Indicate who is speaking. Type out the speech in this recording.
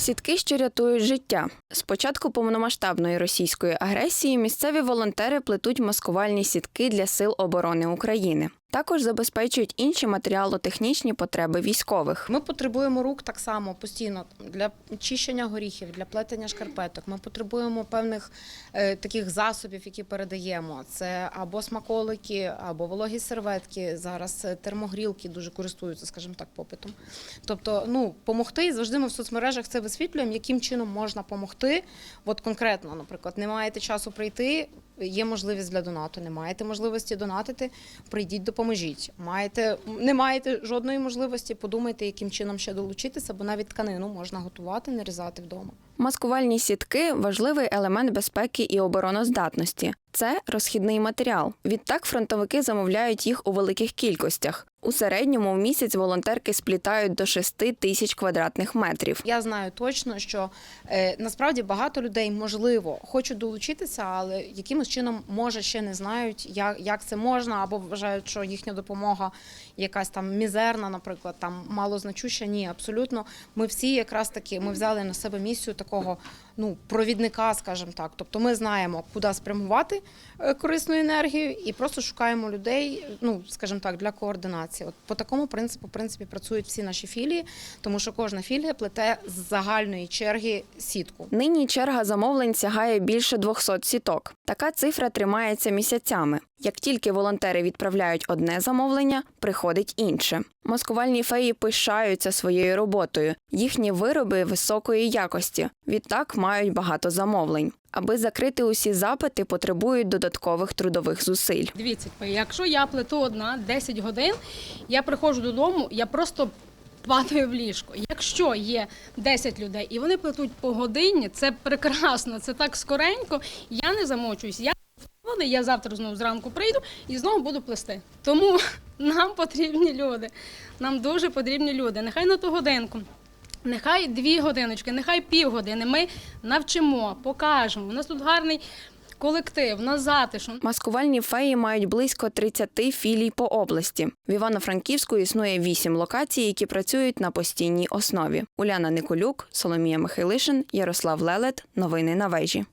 Speaker 1: Сітки, що рятують життя. З початку повномасштабної російської агресії місцеві волонтери плетуть маскувальні сітки для сил оборони України. Також забезпечують інші матеріало-технічні потреби військових.
Speaker 2: Ми потребуємо рук так само постійно для чищення горіхів, для плетення шкарпеток. Ми потребуємо певних е, таких засобів, які передаємо. Це або смаколики, або вологі серветки. Зараз е, термогрілки дуже користуються, скажімо так, попитом. Тобто, ну помогти завжди ми в соцмережах це висвітлюємо, яким чином можна допомогти. От конкретно, наприклад, не маєте часу прийти. Є можливість для донату, не маєте можливості донатити, прийдіть, допоможіть. Маєте, не маєте жодної можливості, подумайте, яким чином ще долучитися, бо навіть тканину можна готувати, нарізати вдома.
Speaker 1: Маскувальні сітки важливий елемент безпеки і обороноздатності. Це розхідний матеріал. Відтак фронтовики замовляють їх у великих кількостях. У середньому в місяць волонтерки сплітають до 6 тисяч квадратних метрів.
Speaker 2: Я знаю точно, що е, насправді багато людей можливо хочуть долучитися, але якимось чином може ще не знають, як, як це можна, або вважають, що їхня допомога якась там мізерна, наприклад, там малозначуща. Ні, абсолютно. Ми всі якраз таки ми взяли на себе місію такого ну провідника, скажімо так. Тобто ми знаємо, куди спрямувати е, корисну енергію, і просто шукаємо людей, ну скажімо так, для координації. От по такому принципу, в принципі, працюють всі наші філії, тому що кожна філія плете з загальної черги сітку.
Speaker 1: Нині черга замовлень сягає більше 200 сіток. Така цифра тримається місяцями. Як тільки волонтери відправляють одне замовлення, приходить інше. Маскувальні феї пишаються своєю роботою. Їхні вироби високої якості. Відтак мають багато замовлень. Аби закрити усі запити, потребують додаткових трудових зусиль.
Speaker 3: Дивіться, якщо я плету одна 10 годин, я приходжу додому, я просто падаю в ліжко. Якщо є 10 людей і вони плетуть по годині, це прекрасно, це так скоренько. Я не замочуюсь. Я я завтра знову зранку прийду і знову буду плести. Тому нам потрібні люди. Нам дуже потрібні люди. Нехай на ту годинку. Нехай дві годиночки, нехай півгодини. Ми навчимо, покажемо. У нас тут гарний колектив, на нас.
Speaker 1: Маскувальні феї мають близько 30 філій по області. В Івано-Франківську існує 8 локацій, які працюють на постійній основі. Уляна Николюк, Соломія Михайлишин, Ярослав Лелет. Новини на вежі.